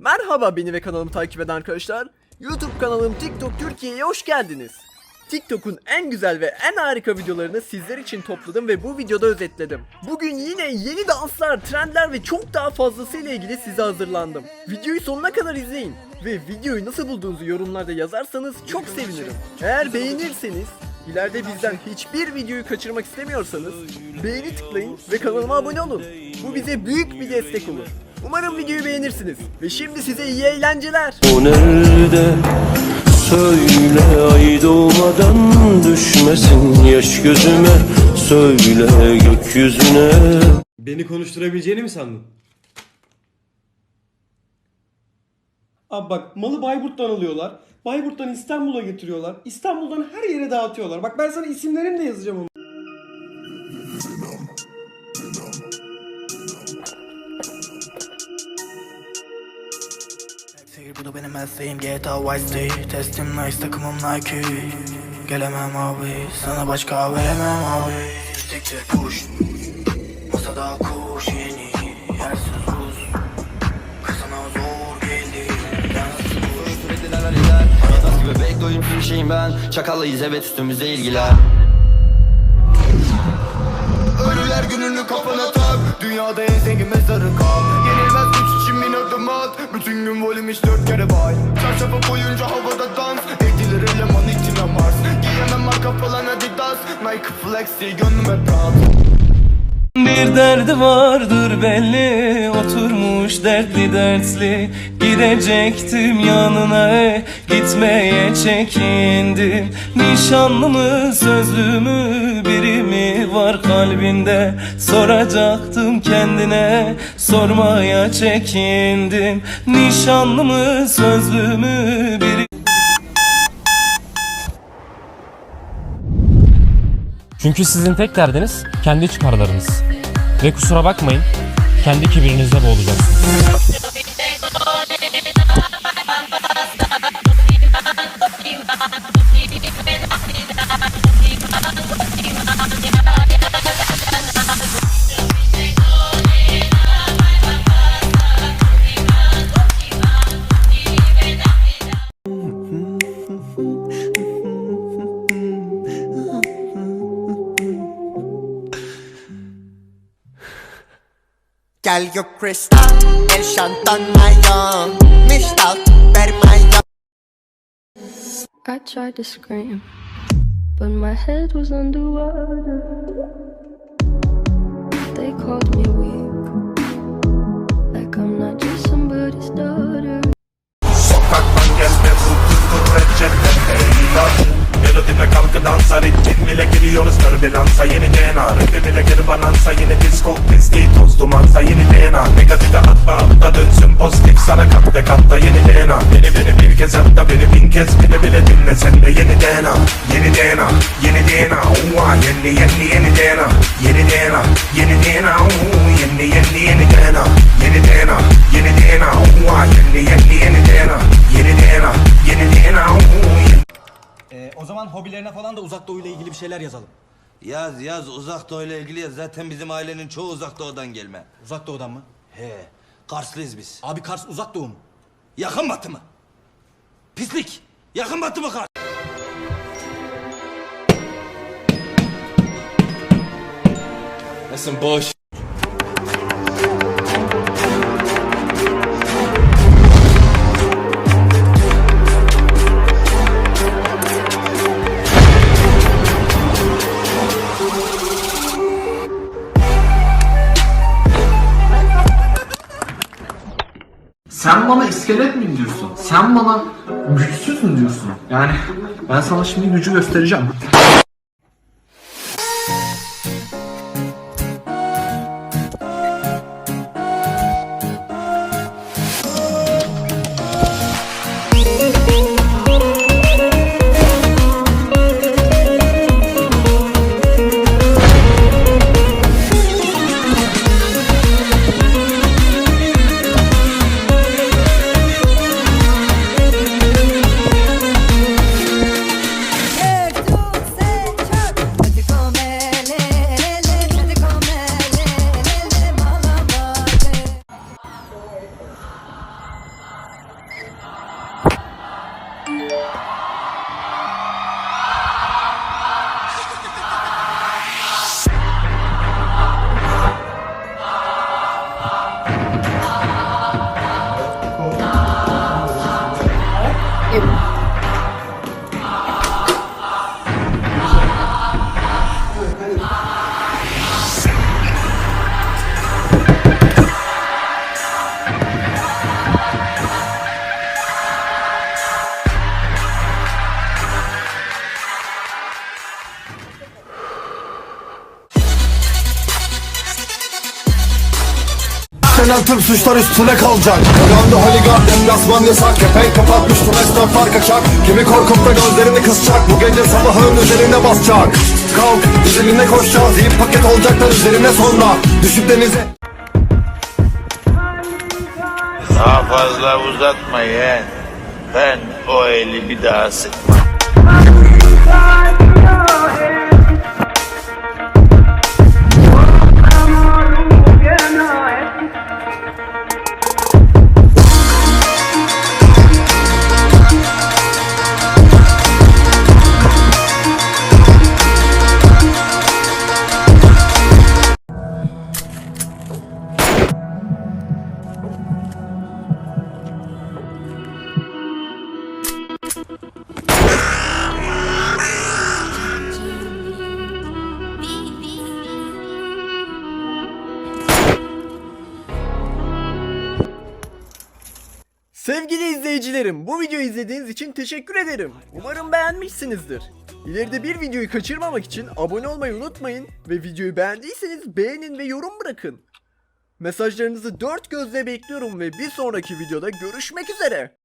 Merhaba beni ve kanalımı takip eden arkadaşlar. YouTube kanalım TikTok Türkiye'ye hoş geldiniz. TikTok'un en güzel ve en harika videolarını sizler için topladım ve bu videoda özetledim. Bugün yine yeni danslar, trendler ve çok daha fazlası ile ilgili size hazırlandım. Videoyu sonuna kadar izleyin ve videoyu nasıl bulduğunuzu yorumlarda yazarsanız çok sevinirim. Eğer beğenirseniz İleride bizden hiçbir videoyu kaçırmak istemiyorsanız beğeni tıklayın ve kanalıma abone olun. Bu bize büyük bir destek olur. Umarım videoyu beğenirsiniz. Ve şimdi size iyi eğlenceler. O nerede? Söyle ay doğmadan düşmesin yaş gözüme Söyle gökyüzüne Beni konuşturabileceğini mi sandın? Abi bak malı Bayburt'tan alıyorlar. Bayburt'tan İstanbul'a getiriyorlar. İstanbul'dan her yere dağıtıyorlar. Bak ben sana isimlerini de yazacağım onu. Bu da benim mesleğim. GTA Vice City Testim nice takımım Nike. Gelemem abi sana başka veremem abi. Siktir push Masada kuş yeni yersiz buz. Kızına zor geldi Yansız kuş Sürekliler lider Aradas gibi bekliyorum bir şeyim ben. Çakallıyız evet üstümüzde ilgiler. Ölüler gününü kafana tak. Dünyada en zengin mezarı kal Yenilmez güç için bin adım at. Bütün gün volüm iş dört kere bay Çarşafı boyunca havada dans. Ektilir eleman içine Mars. Giyemem marka falan Adidas. Nike flex diye gönlüme proud Bir derdi vardır belli Oturmuş dertli dertli. Gidecektim yanına e, Gitmeye çekindim. Nişanlı mı sözlü mü Biri mi var kalbinde? Soracaktım kendine Sormaya çekindim. Nişanlı mı sözlü mü Biri Çünkü sizin tek derdiniz kendi çıkarlarınız. Ve kusura bakmayın, kendi kibirinizde boğulacaksınız. El mayon Bermayon I tried to scream, but my head was underwater. They called me Melodime kalkı dansa ritmin bile giriyoruz türbülansa Yeni DNA Rap'i bile geri banansa Yeni disco pisti toz dumansa Yeni DNA Negatife atma alıta dönsün pozitif Sana kat ve katta yeni DNA Beni beni bir kez hatta beni bin kez Bile bile dinle sen de yeni DNA Yeni DNA Yeni DNA Uva yeni yeni yeni DNA Yeni DNA Yeni DNA Uuu, Yeni yeni yeni DNA Yeni DNA Yeni DNA Uva yeni yeni yeni DNA Yeni DNA Yeni DNA yeni Ee, o zaman hobilerine falan da uzak doğuyla ilgili bir şeyler yazalım. Yaz yaz uzak doğuyla ilgili yaz Zaten bizim ailenin çoğu uzak doğudan gelme Uzak doğudan mı? He Karslıyız biz Abi Kars uzak doğu mu? Yakın batı mı? Pislik Yakın batı mı Kars? Nasıl boş Sen bana iskelet mi diyorsun? Sen bana güçsüz mü diyorsun? Yani ben sana şimdi gücü göstereceğim. İşlenen tüm suçlar üstüne kalacak. Yandı holigan deplasman yasak. Kepenk kapatmış tüm esnaflar kaçak Kimi korkup da gözlerini kısacak. Bu gece sabahın üzerine basacak. Kalk üzerine koşacağız. İyi paket olacaklar üzerine sonra Düşüp denize Daha fazla uzatma. Ben o eli bir daha sıkmam. Sevgili izleyicilerim, bu videoyu izlediğiniz için teşekkür ederim. Umarım beğenmişsinizdir. İleride bir videoyu kaçırmamak için abone olmayı unutmayın ve videoyu beğendiyseniz beğenin ve yorum bırakın. Mesajlarınızı dört gözle bekliyorum ve bir sonraki videoda görüşmek üzere.